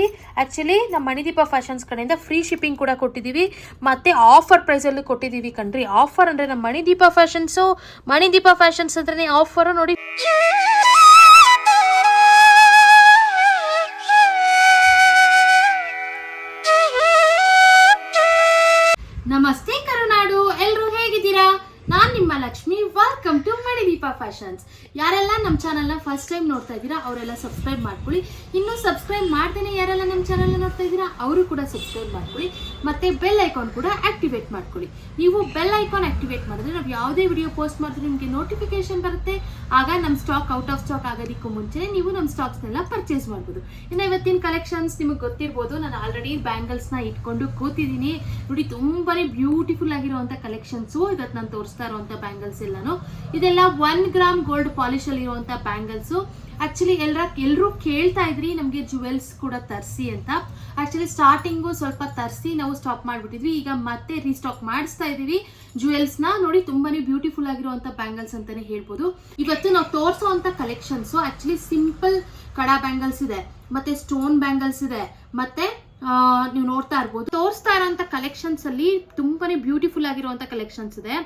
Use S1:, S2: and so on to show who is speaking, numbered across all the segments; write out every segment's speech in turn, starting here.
S1: Actually ನಮ್ಮ Manideepa fashions ಕಡೆಯಿಂದ free shipping ಕೂಡ ಕೊಟ್ಟಿದ್ದೀವಿ ಮತ್ತೆ ಆಫರ್ ಪ್ರೈಸಲ್ಲೂ ಕೊಟ್ಟಿದ್ದೀವಿ ಕಣ್ರಿ. ಆಫರ್ ಅಂದರೆ ನಮ್ಮ ಮಣಿದೀಪ ಫ್ಯಾಷನ್ಸು ಮಣಿದೀಪ ಫ್ಯಾಷನ್ಸ್ ಅಂದ್ರೆ ಆಫರು ನೋಡಿ. ಫ್ಯಾಷನ್ಸ್ ಯಾರೆಲ್ಲ ನಮ್ಮ ಚಾನಲ್ನ ಫಸ್ಟ್ ಟೈಮ್ ನೋಡ್ತಾ ಇದ್ದೀರಾ, ಅವರೆಲ್ಲ ಸಬ್ಸ್ಕ್ರೈಬ್ ಮಾಡ್ಕೊಳ್ಳಿ. ಇನ್ನೂ ಸಬ್ಸ್ಕ್ರೈಬ್ ಮಾಡ್ದೇನೆ ಯಾರೆಲ್ಲ ನಮ್ಮ ಚಾನಲ್ನ ನೋಡ್ತಾ ಇದ್ದೀರಾ, ಅವರು ಕೂಡ ಸಬ್ಸ್ಕ್ರೈಬ್ ಮಾಡ್ಕೊಳ್ಳಿ. ಮತ್ತೆ ಬೆಲ್ ಐಕಾನ್ ಕೂಡ ಆಕ್ಟಿವೇಟ್ ಮಾಡ್ಕೊಳ್ಳಿ. ನೀವು ಬೆಲ್ ಐಕಾನ್ ಆಕ್ಟಿವೇಟ್ ಮಾಡಿದ್ರೆ ನಾವು ಯಾವುದೇ ವಿಡಿಯೋ ಪೋಸ್ಟ್ ಮಾಡಿದ್ರೆ ನಿಮಗೆ ನೋಟಿಫಿಕೇಶನ್ ಬರುತ್ತೆ. ಆಗ ನಮ್ಮ ಸ್ಟಾಕ್ ಔಟ್ ಆಫ್ ಸ್ಟಾಕ್ ಆಗೋದಕ್ಕೂ ಮುಂಚೆ ನೀವು ನಮ್ಮ ಸ್ಟಾಕ್ಸ್ನೆಲ್ಲ ಪರ್ಚೇಸ್ ಮಾಡ್ಬೋದು. ಇನ್ನು ಇವತ್ತಿನ ಕಲೆಕ್ಷನ್ಸ್ ನಿಮಗೆ ಗೊತ್ತಿರ್ಬೋದು, ನಾನು ಆಲ್ರೆಡಿ ಬ್ಯಾಂಗಲ್ಸ್ನ ಇಟ್ಕೊಂಡು ಕೂತಿದ್ದೀನಿ. ನೋಡಿ, ತುಂಬಾನೇ ಬ್ಯೂಟಿಫುಲ್ ಆಗಿರುವಂಥ ಕಲೆಕ್ಷನ್ಸು ಇವತ್ತು ನಾನು ತೋರಿಸ್ತಾ ಇರುವಂಥ ಬ್ಯಾಂಗಲ್ಸ್ ಎಲ್ಲಾನು. ಇದೆಲ್ಲ ಒನ್ ಗ್ರಾಮ್ ಗೋಲ್ಡ್ ಪಾಲಿಶ್ ಅಲ್ಲಿ ಇರುವಂತ ಬ್ಯಾಂಗಲ್ಸು ಆಕ್ಚುಲಿ ಎಲ್ಲರ ಎಲ್ಲರೂ ಕೇಳ್ತಾ ಇದ್ರಿ, ನಮಗೆ ಜುವೆಲ್ಸ್ ಕೂಡ ತರಿಸಿ ಅಂತ. ಆಕ್ಚುಲಿ ಸ್ಟಾರ್ಟಿಂಗು ಸ್ವಲ್ಪ ತರಿಸಿ ನಾವು ಸ್ಟಾಪ್ ಮಾಡಿಬಿಟ್ಟಿದ್ವಿ. ಈಗ ಮತ್ತೆ ರೀಸ್ಟಾಕ್ ಮಾಡಿಸ್ತಾ ಇದೀವಿ ಜುವೆಲ್ಸ್ನ ನೋಡಿ ತುಂಬಾನೇ ಬ್ಯೂಟಿಫುಲ್ ಆಗಿರುವಂಥ ಬ್ಯಾಂಗಲ್ಸ್ ಅಂತಾನೆ ಹೇಳ್ಬೋದು. ಇವತ್ತು ನಾವು ತೋರಿಸುವಂಥ collections actually simple kada bangles ಇದೆ, ಮತ್ತೆ ಸ್ಟೋನ್ ಬ್ಯಾಂಗಲ್ಸ್ ಇದೆ, ಮತ್ತೆ ನೀವು ನೋಡ್ತಾ ಇರ್ಬೋದು. ತೋರಿಸ್ತಾ ಇರೋಂಥ ಕಲೆಕ್ಷನ್ಸ್ ಅಲ್ಲಿ ತುಂಬಾನೇ ಬ್ಯೂಟಿಫುಲ್ ಆಗಿರುವಂಥ ಕಲೆಕ್ಷನ್ಸ್ ಇದೆ.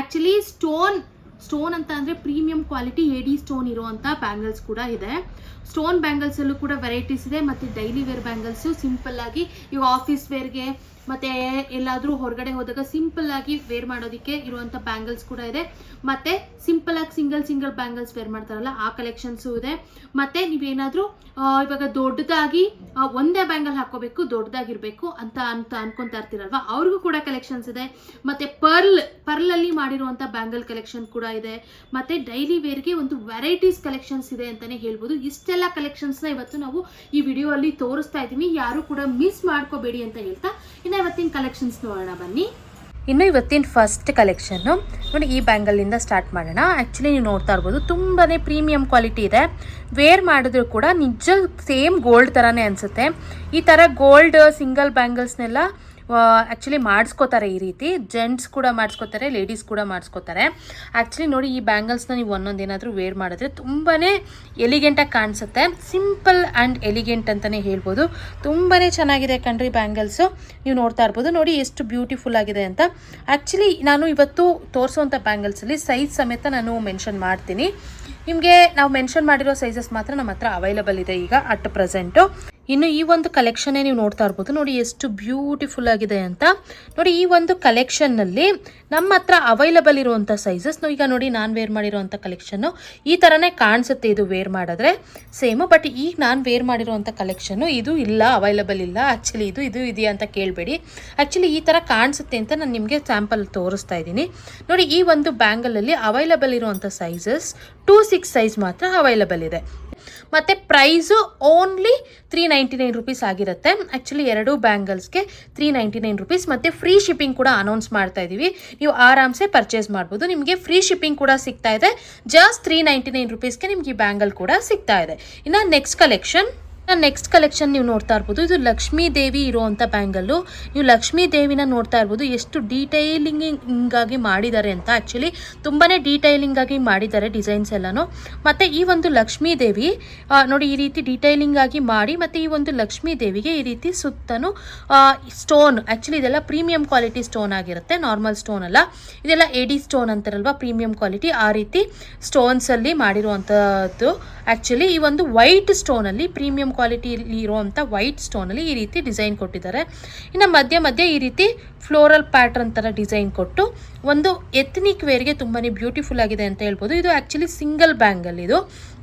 S1: ಆಕ್ಚುಲಿ ಸ್ಟೋನ್ ಸ್ಟೋನ್ ಅಂತ ಅಂದ್ರೆ ಪ್ರೀಮಿಯಂ ಕ್ವಾಲಿಟಿ ಎಡಿ ಸ್ಟೋನ್ ಇರುವಂಥ ಬ್ಯಾಂಗಲ್ಸ್ ಕೂಡ ಇದೆ. ಸ್ಟೋನ್ ಬ್ಯಾಂಗಲ್ಸ್ ಅಲ್ಲೂ ಕೂಡ ವೆರೈಟೀಸ್ ಇದೆ. ಮತ್ತೆ ಡೈಲಿ ವೇರ್ ಬ್ಯಾಂಗಲ್ಸ್ ಸಿಂಪಲ್ ಆಗಿ ಈಗ ಆಫೀಸ್ ವೇರ್ಗೆ ಮತ್ತೆ ಎಲ್ಲಾದ್ರೂ ಹೊರಗಡೆ ಹೋದಾಗ ಸಿಂಪಲ್ ಆಗಿ ವೇರ್ ಮಾಡೋದಕ್ಕೆ ಇರುವಂತ ಬ್ಯಾಂಗಲ್ಸ್ ಕೂಡ ಇದೆ. ಮತ್ತೆ ಸಿಂಪಲ್ ಆಗಿ ಸಿಂಗಲ್ ಸಿಂಗಲ್ ಬ್ಯಾಂಗಲ್ಸ್ ವೇರ್ ಮಾಡ್ತಾರಲ್ಲ, ಆ ಕಲೆಕ್ಷನ್ಸು ಇದೆ. ಮತ್ತೆ ನೀವೇನಾದ್ರೂ ಇವಾಗ ದೊಡ್ಡದಾಗಿ ಒಂದೇ ಬ್ಯಾಂಗಲ್ ಹಾಕೋಬೇಕು ದೊಡ್ಡದಾಗಿರ್ಬೇಕು ಅಂತ ಅಂತ ಅನ್ಕೊಂತಾ ಇರ್ತೀರಲ್ವಾ? ಅವ್ರಿಗೂ ಕೂಡ ಕಲೆಕ್ಷನ್ಸ್ ಇದೆ. ಮತ್ತೆ ಪರ್ಲ್ ಪರ್ಲ್ ಅಲ್ಲಿ ಮಾಡಿರುವಂತ ಬ್ಯಾಂಗಲ್ ಕಲೆಕ್ಷನ್ ಕೂಡ ಇದೆ. ಮತ್ತೆ ಡೈಲಿ ವೇರ್ಗೆ ಒಂದು ವೆರೈಟೀಸ್ ಕಲೆಕ್ಷನ್ಸ್ ಇದೆ ಅಂತಾನೆ ಹೇಳ್ಬೋದು. ಇಷ್ಟೆಲ್ಲ ಕಲೆಕ್ಷನ್ಸ್ನ ಇವತ್ತು ನಾವು ಈ ವಿಡಿಯೋ ಅಲ್ಲಿ ತೋರಿಸ್ತಾ ಇದ್ದೀವಿ. ಯಾರು ಕೂಡ ಮಿಸ್ ಮಾಡ್ಕೋಬೇಡಿ ಅಂತ ಹೇಳ್ತಾ ಇನ್ನು ಇವತ್ತಿನ ಕಲೆಕ್ಷನ್ಸ್ ನೋಡೋಣ, ಬನ್ನಿ. ಇನ್ನು ಇವತ್ತಿನ ಫಸ್ಟ್ ಕಲೆಕ್ಷನ್ನು ನೋಡಿ, ಈ ಬ್ಯಾಂಗಲ್ನಿಂದ ಸ್ಟಾರ್ಟ್ ಮಾಡೋಣ. ಆ್ಯಕ್ಚುಲಿ ನೀವು ನೋಡ್ತಾ ಇರ್ಬೋದು ತುಂಬಾ ಪ್ರೀಮಿಯಂ ಕ್ವಾಲಿಟಿ ಇದೆ. ವೇರ್ ಮಾಡಿದ್ರು ಕೂಡ ನಿಜ ಸೇಮ್ ಗೋಲ್ಡ್ ಥರನೇ ಅನಿಸುತ್ತೆ. ಈ ಥರ ಗೋಲ್ಡ್ ಸಿಂಗಲ್ ಬ್ಯಾಂಗಲ್ಸ್ನೆಲ್ಲ ಆ್ಯಕ್ಚುಲಿ ಮಾಡಿಸ್ಕೋತಾರೆ ಈ ರೀತಿ. ಜೆಂಟ್ಸ್ ಕೂಡ ಮಾಡಿಸ್ಕೋತಾರೆ ಲೇಡೀಸ್ ಕೂಡ ಮಾಡಿಸ್ಕೋತಾರೆ. ಆ್ಯಕ್ಚುಲಿ ನೋಡಿ, ಈ ಬ್ಯಾಂಗಲ್ಸ್ನ ನೀವು ಒಂದೊಂದು ಏನಾದರೂ ವೇರ್ ಮಾಡಿದ್ರೆ ತುಂಬಾ ಎಲಿಗೆಂಟಾಗಿ ಕಾಣಿಸುತ್ತೆ. ಸಿಂಪಲ್ ಆ್ಯಂಡ್ ಎಲಿಗೆಂಟ್ ಅಂತಲೇ ಹೇಳ್ಬೋದು. ತುಂಬಾ ಚೆನ್ನಾಗಿದೆ ಕಣ್ರಿ ಬ್ಯಾಂಗಲ್ಸು ನೀವು ನೋಡ್ತಾ ಇರ್ಬೋದು. ನೋಡಿ, ಎಷ್ಟು ಬ್ಯೂಟಿಫುಲ್ ಆಗಿದೆ ಅಂತ. ಆ್ಯಕ್ಚುಲಿ ನಾನು ಇವತ್ತು ತೋರಿಸುವಂಥ ಬ್ಯಾಂಗಲ್ಸಲ್ಲಿ ಸೈಜ್ ಸಮೇತ ನಾನು ಮೆನ್ಷನ್ ಮಾಡ್ತೀನಿ. ನಿಮಗೆ ನಾವು ಮೆನ್ಷನ್ ಮಾಡಿರೋ ಸೈಜಸ್ ಮಾತ್ರ ನಮ್ಮ ಹತ್ರ ಅವೈಲಬಲ್ ಇದೆ ಈಗ ಅಟ್ ಪ್ರೆಸೆಂಟು ಇನ್ನು ಈ ಒಂದು ಕಲೆಕ್ಷನ್ನೇ ನೀವು ನೋಡ್ತಾ ಇರ್ಬೋದು. ನೋಡಿ ಎಷ್ಟು ಬ್ಯೂಟಿಫುಲ್ ಆಗಿದೆ ಅಂತ. ನೋಡಿ ಈ ಒಂದು ಕಲೆಕ್ಷನ್ನಲ್ಲಿ ನಮ್ಮ ಹತ್ರ ಅವೈಲಬಲ್ ಇರುವಂಥ ಸೈಜಸ್ ಈಗ ನೋಡಿ ನಾನು ವೇರ್ ಮಾಡಿರುವಂಥ ಕಲೆಕ್ಷನ್ನು ಈ ಥರನೇ ಕಾಣಿಸುತ್ತೆ ಇದು ವೇರ್ ಮಾಡಿದ್ರೆ. ಸೇಮು ಬಟ್ ಈಗ ನಾನು ವೇರ್ ಮಾಡಿರುವಂಥ ಕಲೆಕ್ಷನ್ನು ಇದು ಇಲ್ಲ ಅವೈಲಬಲ್ ಇಲ್ಲ. ಆ್ಯಕ್ಚುಲಿ ಇದು ಇದು ಇದೆಯಾ ಅಂತ ಕೇಳಬೇಡಿ. ಆ್ಯಕ್ಚುಲಿ ಈ ಥರ ಕಾಣಿಸುತ್ತೆ ಅಂತ ನಾನು ನಿಮಗೆ ಸ್ಯಾಂಪಲ್ ತೋರಿಸ್ತಾ ಇದ್ದೀನಿ. ನೋಡಿ ಈ ಒಂದು ಬ್ಯಾಂಗಲಲ್ಲಿ ಅವೈಲಬಲ್ ಇರುವಂಥ ಸೈಜಸ್ ಟೂ ಸಿಕ್ಸ್ ಸೈಜ್ ಮಾತ್ರ ಅವೈಲಬಲ್ ಇದೆ. ಮತ್ತು price only three ninety nine rupees ಆಗಿರುತ್ತೆ. ಆ್ಯಕ್ಚುಲಿ ಎರಡು ಬ್ಯಾಂಗಲ್ಸ್ಗೆ ತ್ರೀ ನೈಂಟಿ ನೈನ್ ರುಪೀಸ್ ಮತ್ತು ಫ್ರೀ ಶಿಪ್ಪಿಂಗ್ ಕೂಡ ಅನೌನ್ಸ್ ಮಾಡ್ತಾ ಇದ್ದೀವಿ ನೀವು ಆರಾಮ್ಸೆ ಪರ್ಚೇಸ್ ಮಾಡ್ಬೋದು. ನಿಮಗೆ ಫ್ರೀ ಶಿಪ್ಪಿಂಗ್ ಕೂಡ ಸಿಗ್ತಾ ಇದೆ. ಜಸ್ಟ್ ತ್ರೀ ನೈಂಟಿ ನೈನ್ ರುಪೀಸ್ಗೆ ನಿಮಗೆ ಈ ಬ್ಯಾಂಗಲ್ ಕೂಡ ಸಿಗ್ತಾ ಇದೆ. ಇನ್ನು ನೆಕ್ಸ್ಟ್ ಕಲೆಕ್ಷನ್ ನೆಕ್ಸ್ಟ್ ಕಲೆಕ್ಷನ್ ನೀವು ನೋಡ್ತಾ ಇರ್ಬೋದು. ಇದು ಲಕ್ಷ್ಮೀ ದೇವಿ ಇರುವಂಥ ಬ್ಯಾಂಗಲ್ಲು ನೀವು ಲಕ್ಷ್ಮೀ ದೇವಿನ ನೋಡ್ತಾ ಇರ್ಬೋದು. ಎಷ್ಟು ಡೀಟೈಲಿಂಗ್ ಆಗಿ ಮಾಡಿದ್ದಾರೆ ಅಂತ ಆ್ಯಕ್ಚುಲಿ ತುಂಬಾ ಡೀಟೈಲಿಂಗ್ ಆಗಿ ಮಾಡಿದ್ದಾರೆ ಡಿಸೈನ್ಸ್ ಎಲ್ಲನೂ. ಮತ್ತು ಈ ಒಂದು ಲಕ್ಷ್ಮೀ ದೇವಿ ನೋಡಿ ಈ ರೀತಿ ಡೀಟೈಲಿಂಗ್ ಆಗಿ ಮಾಡಿ ಮತ್ತೆ ಈ ಒಂದು ಲಕ್ಷ್ಮೀ ದೇವಿಗೆ ಈ ರೀತಿ ಸುತ್ತನು ಸ್ಟೋನ್ ಆ್ಯಕ್ಚುಲಿ ಇದೆಲ್ಲ ಪ್ರೀಮಿಯಂ ಕ್ವಾಲಿಟಿ ಸ್ಟೋನ್ ಆಗಿರುತ್ತೆ. ನಾರ್ಮಲ್ ಸ್ಟೋನ್ ಅಲ್ಲ. ಇದೆಲ್ಲ ಎಡಿ ಸ್ಟೋನ್ ಅಂತಾರಲ್ವಾ? ಪ್ರೀಮಿಯಂ ಕ್ವಾಲಿಟಿ ಆ ರೀತಿ ಸ್ಟೋನ್ಸ್ ಅಲ್ಲಿ ಮಾಡಿರುವಂಥದ್ದು ಆ್ಯಕ್ಚುಲಿ ಈ ಒಂದು ವೈಟ್ ಸ್ಟೋನಲ್ಲಿ ಪ್ರೀಮಿಯಂ ಕ್ವಾಲಿಟಿಯಲ್ಲಿ ಇರುವಂಥ ವೈಟ್ ಸ್ಟೋನಲ್ಲಿ ಈ ರೀತಿ ಡಿಸೈನ್ ಕೊಟ್ಟಿದ್ದಾರೆ. ಇನ್ನು ಮಧ್ಯ ಮಧ್ಯೆ ಈ ರೀತಿ ಫ್ಲೋರಲ್ ಪ್ಯಾಟ್ರನ್ ಥರ ಡಿಸೈನ್ ಕೊಟ್ಟು ಒಂದು ಎಥ್ನಿಕ್ ವೇರ್ಗೆ ತುಂಬಾ ಬ್ಯೂಟಿಫುಲ್ ಆಗಿದೆ ಅಂತ ಹೇಳ್ಬೋದು. ಇದು ಆ್ಯಕ್ಚುಲಿ ಸಿಂಗಲ್ ಬ್ಯಾಂಗಲ್ ಇದು,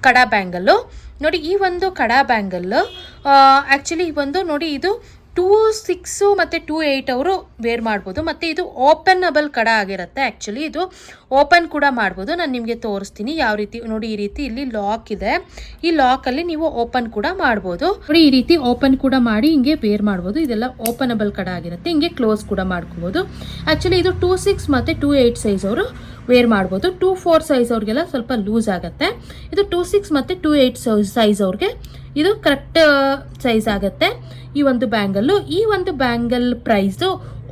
S1: ಕಡಾ ಬ್ಯಾಂಗಲ್ಲು ನೋಡಿ ಈ ಒಂದು ಕಡಾ ಬ್ಯಾಂಗಲ್ಲು ಆ್ಯಕ್ಚುಲಿ ಈ ಒಂದು ನೋಡಿ ಇದು ಟೂ ಸಿಕ್ಸು ಮತ್ತು ಟೂ ಏಯ್ಟ್ ಅವರು ವೇರ್ ಮಾಡ್ಬೋದು. ಮತ್ತು ಇದು ಓಪನಬಲ್ ಕಡ ಆಗಿರುತ್ತೆ ಆ್ಯಕ್ಚುಲಿ ಇದು ಓಪನ್ ಕೂಡ ಮಾಡ್ಬೋದು. ನಾನು ನಿಮಗೆ ತೋರಿಸ್ತೀನಿ ಯಾವ ರೀತಿ, ನೋಡಿ ಈ ರೀತಿ ಇಲ್ಲಿ ಲಾಕ್ ಇದೆ. ಈ ಲಾಕಲ್ಲಿ ನೀವು ಓಪನ್ ಕೂಡ ಮಾಡ್ಬೋದು. ನೋಡಿ ಈ ರೀತಿ ಓಪನ್ ಕೂಡ ಮಾಡಿ ಹಿಂಗೆ ವೇರ್ ಮಾಡ್ಬೋದು. ಇದೆಲ್ಲ ಓಪನಬಲ್ ಕಡ ಆಗಿರುತ್ತೆ. ಹಿಂಗೆ ಕ್ಲೋಸ್ ಕೂಡ ಮಾಡ್ಕೋಬೋದು. ಆ್ಯಕ್ಚುಲಿ ಇದು ಟೂ ಸಿಕ್ಸ್ ಮತ್ತು ಟೂ ಏಯ್ಟ್ ಸೈಜ್ ಅವರು ವೇರ್ ಮಾಡ್ಬೋದು. ಟೂ ಫೋರ್ ಸೈಜ್ ಅವ್ರಿಗೆಲ್ಲ ಸ್ವಲ್ಪ ಲೂಸ್ ಆಗುತ್ತೆ. ಇದು ಟೂ ಸಿಕ್ಸ್ ಮತ್ತು ಟೂ ಏಯ್ಟ್ ಸೈಜ್ ಅವ್ರಿಗೆ ಇದು ಕರೆಕ್ಟ್ ಸೈಜ್ ಆಗುತ್ತೆ. ಈ ಒಂದು ಬ್ಯಾಂಗಲ್ಲು ಈ ಒಂದು bangle price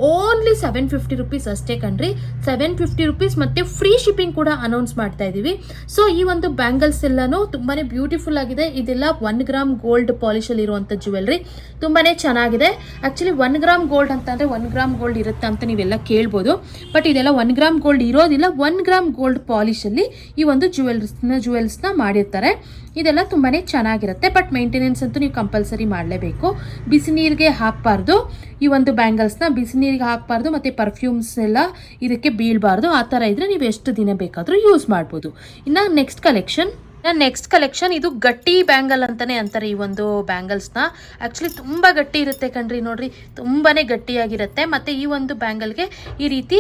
S1: only seven fifty rupees ಅಷ್ಟೇ ಕಣ್ರಿ. ಸೆವೆನ್ ಫಿಫ್ಟಿ ರುಪೀಸ್ ಮತ್ತು ಫ್ರೀ ಶಿಪ್ಪಿಂಗ್ ಕೂಡ ಅನೌನ್ಸ್ ಮಾಡ್ತಾ ಇದ್ದೀವಿ ಸೊ ಈ ಒಂದು ಬ್ಯಾಂಗಲ್ಸ್ ಎಲ್ಲನೂ ತುಂಬಾ ಬ್ಯೂಟಿಫುಲ್ ಆಗಿದೆ. ಇದೆಲ್ಲ ಒನ್ ಗ್ರಾಮ್ ಗೋಲ್ಡ್ ಪಾಲಿಶಲ್ಲಿ ಇರುವಂಥ ಜ್ಯುವೆಲ್ರಿ ತುಂಬಾ ಚೆನ್ನಾಗಿದೆ. ಆ್ಯಕ್ಚುಲಿ ಒನ್ ಗ್ರಾಮ್ ಗೋಲ್ಡ್ ಅಂತಂದರೆ ಒನ್ ಗ್ರಾಮ್ ಗೋಲ್ಡ್ ಇರುತ್ತೆ ಅಂತ ನೀವೆಲ್ಲ ಕೇಳ್ಬೋದು. ಬಟ್ ಇದೆಲ್ಲ ಒನ್ ಗ್ರಾಮ್ ಗೋಲ್ಡ್ ಇರೋದಿಲ್ಲ. ಒನ್ ಗ್ರಾಮ್ ಗೋಲ್ಡ್ ಪಾಲಿಶಲ್ಲಿ ಈ ಒಂದು ಜ್ಯುವೆಲ್ಸ್ನ ಜ್ಯುವೆಲ್ಸ್ನ ಮಾಡಿರ್ತಾರೆ. ಇದೆಲ್ಲ ತುಂಬಾ ಚೆನ್ನಾಗಿರುತ್ತೆ. ಬಟ್ ಮೈಂಟೆನೆನ್ಸ್ ಅಂತೂ ನೀವು ಕಂಪಲ್ಸರಿ ಮಾಡಲೇಬೇಕು. ಬಿಸಿ ನೀರಿಗೆ ಹಾಕಬಾರ್ದು. ಈ ಒಂದು ಬ್ಯಾಂಗಲ್ಸ್ನ ಬಿಸಿ ನೀರಿಗೆ ಹಾಕಬಾರ್ದು. ಮತ್ತು ಪರ್ಫ್ಯೂಮ್ಸ್ ಎಲ್ಲ ಇದಕ್ಕೆ ಬೀಳಬಾರ್ದು ಆ ಥರ ಇದ್ದರೆ ನೀವು ಎಷ್ಟು ದಿನ ಬೇಕಾದರೂ ಯೂಸ್ ಮಾಡ್ಬೋದು. ಇನ್ನು ನೆಕ್ಸ್ಟ್ ಕಲೆಕ್ಷನ್ ನೆಕ್ಸ್ಟ್ ಕಲೆಕ್ಷನ್ ಇದು ಗಟ್ಟಿ ಬ್ಯಾಂಗಲ್ ಅಂತಾನೆ ಅಂತಾರೆ ಈ ಒಂದು ಬ್ಯಾಂಗಲ್ಸ್ನ ಆ್ಯಕ್ಚುಲಿ ತುಂಬ ಗಟ್ಟಿ ಇರುತ್ತೆ ಕಣ್ರಿ ನೋಡ್ರಿ ತುಂಬಾ ಗಟ್ಟಿಯಾಗಿರುತ್ತೆ. ಮತ್ತೆ ಈ ಒಂದು ಬ್ಯಾಂಗಲ್ಗೆ ಈ ರೀತಿ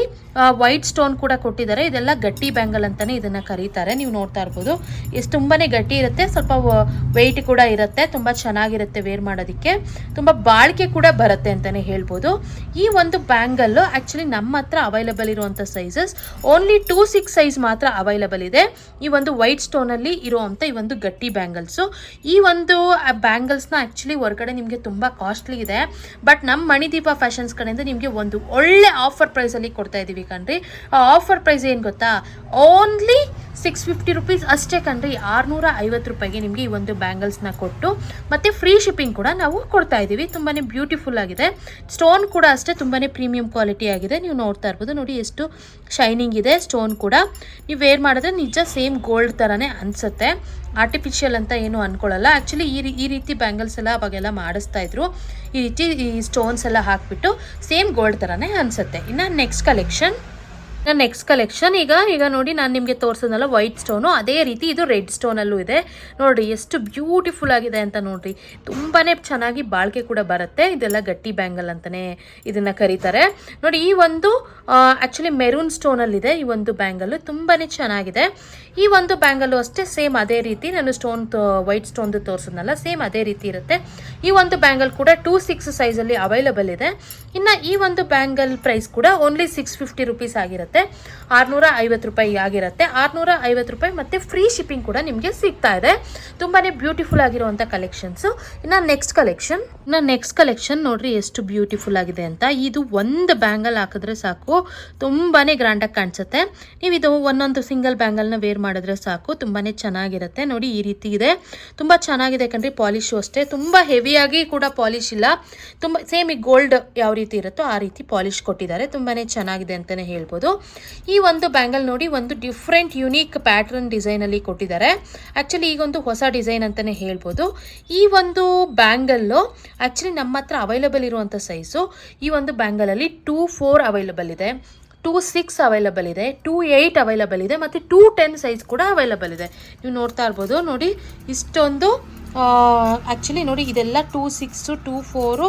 S1: ವೈಟ್ ಸ್ಟೋನ್ ಕೂಡ ಕೊಟ್ಟಿದ್ದಾರೆ. ಇದೆಲ್ಲ ಗಟ್ಟಿ ಬ್ಯಾಂಗಲ್ ಅಂತಾನೆ ಇದನ್ನು ಕರೀತಾರೆ. ನೀವು ನೋಡ್ತಾ ಇರ್ಬೋದು. ಎಷ್ಟು ತುಂಬಾ ಗಟ್ಟಿ ಇರುತ್ತೆ. ಸ್ವಲ್ಪ ವೆಯ್ಟ್ ಕೂಡ ಇರುತ್ತೆ. ತುಂಬ ಚೆನ್ನಾಗಿರುತ್ತೆ ವೇರ್ ಮಾಡೋದಕ್ಕೆ. ತುಂಬ ಬಾಳಿಕೆ ಕೂಡ ಬರುತ್ತೆ ಅಂತಾನೆ ಹೇಳ್ಬೋದು. ಈ ಒಂದು ಬ್ಯಾಂಗಲ್ಲು ಆ್ಯಕ್ಚುಲಿ ನಮ್ಮ ಹತ್ರ ಅವೈಲಬಲ್ ಇರುವಂಥ sizes only two six size ಮಾತ್ರ ಅವೈಲಬಲ್ ಇದೆ. ಈ ಒಂದು ವೈಟ್ ಸ್ಟೋನಲ್ಲಿ ಇರುವಂಥ ಈ ಒಂದು ಗಟ್ಟಿ ಬ್ಯಾಂಗಲ್ಸು ಈ ಒಂದು ಬ್ಯಾಂಗಲ್ಸ್ನ ಆ್ಯಕ್ಚುಲಿ ಹೊರಗಡೆ ನಿಮಗೆ ತುಂಬ ಕಾಸ್ಟ್ಲಿ ಇದೆ. ಬಟ್ ನಮ್ಮ ಮಣಿದೀಪ ಫ್ಯಾಷನ್ಸ್ ಕಡೆಯಿಂದ ನಿಮಗೆ ಒಂದು ಒಳ್ಳೆ ಆಫರ್ ಪ್ರೈಸಲ್ಲಿ ಕೊಡ್ತಾ ಇದ್ದೀವಿ ಕಣ್ರಿ. ಆ ಆಫರ್ ಪ್ರೈಸ್ ಏನು ಗೊತ್ತಾ? ಓನ್ಲಿ ಸಿಕ್ಸ್ ಫಿಫ್ಟಿ ರುಪೀಸ್ ಅಷ್ಟೇ ಕಣ್ರಿ ಆರುನೂರ ಐವತ್ತು ರೂಪಾಯಿಗೆ ನಿಮಗೆ ಈ ಒಂದು ಬ್ಯಾಂಗಲ್ಸ್ನ ಕೊಟ್ಟು, ಮತ್ತು ಫ್ರೀ ಶಿಪ್ಪಿಂಗ್ ಕೂಡ ನಾವು ಕೊಡ್ತಾ ಇದ್ದೀವಿ. ತುಂಬಾ ಬ್ಯೂಟಿಫುಲ್ ಆಗಿದೆ. ಸ್ಟೋನ್ ಕೂಡ ಅಷ್ಟೇ ತುಂಬಾ ಪ್ರೀಮಿಯಂ ಕ್ವಾಲಿಟಿ ಆಗಿದೆ. ನೀವು ನೋಡ್ತಾ ಇರ್ಬೋದು, ನೋಡಿ ಎಷ್ಟು ಶೈನಿಂಗ್ ಇದೆ ಸ್ಟೋನ್ ಕೂಡ. ನೀವು ವೇರ್ ಮಾಡಿದ್ರೆ ನಿಜ ಸೇಮ್ ಗೋಲ್ಡ್ ಥರನೇ ಅನಿಸುತ್ತೆ. ಆರ್ಟಿಫಿಷಿಯಲ್ ಅಂತ ಏನು ಅಂದ್ಕೊಳ್ಳಲ್ಲ ಆ್ಯಕ್ಚುಲಿ ಈ ರೀ- ಈ ರೀತಿ ಬ್ಯಾಂಗಲ್ಸ್ ಎಲ್ಲ ಅವಾಗೆಲ್ಲ ಮಾಡಿಸ್ತಾ ಇದ್ರು. ಈ ರೀತಿ ಈ ಸ್ಟೋನ್ಸ್ ಎಲ್ಲ ಹಾಕ್ಬಿಟ್ಟು ಸೇಮ್ ಗೋಲ್ಡ್ ಥರನೇ ಅನಿಸುತ್ತೆ. ಇನ್ನು ನೆಕ್ಸ್ಟ್ ಕಲೆಕ್ಷನ್ ನನ್ನ ನೆಕ್ಸ್ಟ್ ಕಲೆಕ್ಷನ್ ಈಗ ಈಗ ನೋಡಿ, ನಾನು ನಿಮಗೆ ತೋರಿಸೋದಲ್ಲ ವೈಟ್ ಸ್ಟೋನು ಅದೇ ರೀತಿ ಇದು ರೆಡ್ ಸ್ಟೋನಲ್ಲೂ ಇದೆ. ನೋಡಿರಿ, ಎಷ್ಟು ಬ್ಯೂಟಿಫುಲ್ ಆಗಿದೆ ಅಂತ ನೋಡಿರಿ. ತುಂಬಾ ಚೆನ್ನಾಗಿ ಬಾಳಿಕೆ ಕೂಡ ಬರುತ್ತೆ. ಇದೆಲ್ಲ ಗಟ್ಟಿ ಬ್ಯಾಂಗಲ್ ಅಂತಲೇ ಇದನ್ನು ಕರೀತಾರೆ. ನೋಡಿ, ಈ ಒಂದು ಆ್ಯಕ್ಚುಲಿ ಮೆರೂನ್ ಸ್ಟೋನಲ್ಲಿದೆ ಈ ಒಂದು ಬ್ಯಾಂಗಲ್ಲು ತುಂಬಾ ಚೆನ್ನಾಗಿದೆ. ಈ ಒಂದು ಬ್ಯಾಂಗಲ್ಲು ಅಷ್ಟೇ ಸೇಮ್ ಅದೇ ರೀತಿ ನಾನು ಸ್ಟೋನ್ ವೈಟ್ ಸ್ಟೋನ್ದು ತೋರಿಸೋದಲ್ಲ ಸೇಮ್ ಅದೇ ರೀತಿ ಇರುತ್ತೆ. ಈ ಒಂದು ಬ್ಯಾಂಗಲ್ ಕೂಡ ಟೂ ಸಿಕ್ಸ್ ಸೈಜಲ್ಲಿ ಅವೈಲಬಲ್ ಇದೆ. ಇನ್ನು ಈ ಒಂದು ಬ್ಯಾಂಗಲ್ ಪ್ರೈಸ್ ಕೂಡ ಓನ್ಲಿ ಸಿಕ್ಸ್ ಫಿಫ್ಟಿ ರುಪೀಸ್ ಆಗಿರುತ್ತೆ. ಆರುನೂರ ಐವತ್ತು ರೂಪಾಯಿ ಆಗಿರುತ್ತೆ. ಆರುನೂರ ಐವತ್ತು ರೂಪಾಯಿ ಮತ್ತು ಫ್ರೀ ಶಿಪ್ಪಿಂಗ್ ಕೂಡ ನಿಮಗೆ ಸಿಗ್ತಾ ಇದೆ. ತುಂಬಾ ಬ್ಯೂಟಿಫುಲ್ ಆಗಿರುವಂಥ ಕಲೆಕ್ಷನ್ಸು ಇನ್ನು ನೆಕ್ಸ್ಟ್ ಕಲೆಕ್ಷನ್ ಇನ್ನು ನೆಕ್ಸ್ಟ್ ಕಲೆಕ್ಷನ್ ನೋಡ್ರಿ ಎಷ್ಟು ಬ್ಯೂಟಿಫುಲ್ ಆಗಿದೆ ಅಂತ. ಇದು ಒಂದು ಬ್ಯಾಂಗಲ್ ಹಾಕಿದ್ರೆ ಸಾಕು. ತುಂಬಾ ಗ್ರ್ಯಾಂಡಾಗಿ ಕಾಣಿಸುತ್ತೆ. ನೀವು ಇದು ಒಂದೊಂದು ಸಿಂಗಲ್ ಬ್ಯಾಂಗಲ್ನ ವೇರ್ ಮಾಡಿದ್ರೆ ಸಾಕು. ತುಂಬಾ ಚೆನ್ನಾಗಿರುತ್ತೆ. ನೋಡಿ ಈ ರೀತಿ ಇದೆ. ತುಂಬ ಚೆನ್ನಾಗಿದೆ ಕಣ್ರಿ ಪಾಲಿಶು ಅಷ್ಟೇ. ತುಂಬ ಹೆವಿಯಾಗಿ ಕೂಡ ಪಾಲಿಶ್ ಇಲ್ಲ. ತುಂಬ ಸೇಮ್ ಈ ಗೋಲ್ಡ್ ಯಾವ ರೀತಿ ಇರುತ್ತೋ ಆ ರೀತಿ ಪಾಲಿಶ್ ಕೊಟ್ಟಿದ್ದಾರೆ. ತುಂಬಾ ಚೆನ್ನಾಗಿದೆ ಅಂತಲೇ ಹೇಳ್ಬೋದು. ಈ ಒಂದು ಬ್ಯಾಂಗಲ್ ನೋಡಿ ಒಂದು ಡಿಫ್ರೆಂಟ್ ಯುನೀಕ್ ಪ್ಯಾಟ್ರನ್ ಡಿಸೈನಲ್ಲಿ ಕೊಟ್ಟಿದ್ದಾರೆ. ಆ್ಯಕ್ಚುಲಿ ಈಗೊಂದು ಹೊಸ ಡಿಸೈನ್ ಅಂತಲೇ ಹೇಳ್ಬೋದು. ಈ ಒಂದು ಬ್ಯಾಂಗಲ್ಲು ಆ್ಯಕ್ಚುಲಿ ನಮ್ಮ ಹತ್ರ ಅವೈಲಬಲ್ ಇರುವಂಥ ಸೈಜು ಈ ಒಂದು ಬ್ಯಾಂಗಲಲ್ಲಿ ಟೂ ಫೋರ್ ಅವೈಲಬಲ್ ಇದೆ ಟೂ ಸಿಕ್ಸ್ ಅವೈಲಬಲ್ ಇದೆ ಟೂ ಏಯ್ಟ್ ಅವೈಲಬಲ್ ಇದೆ ಮತ್ತು ಟೂ ಟೆನ್ ಸೈಜ್ ಕೂಡ ಅವೈಲಬಲ್ ಇದೆ. ನೀವು ನೋಡ್ತಾ ಇರ್ಬೋದು, ನೋಡಿ ಇಷ್ಟೊಂದು ಆ್ಯಕ್ಚುಲಿ ನೋಡಿ ಇದೆಲ್ಲ two six two four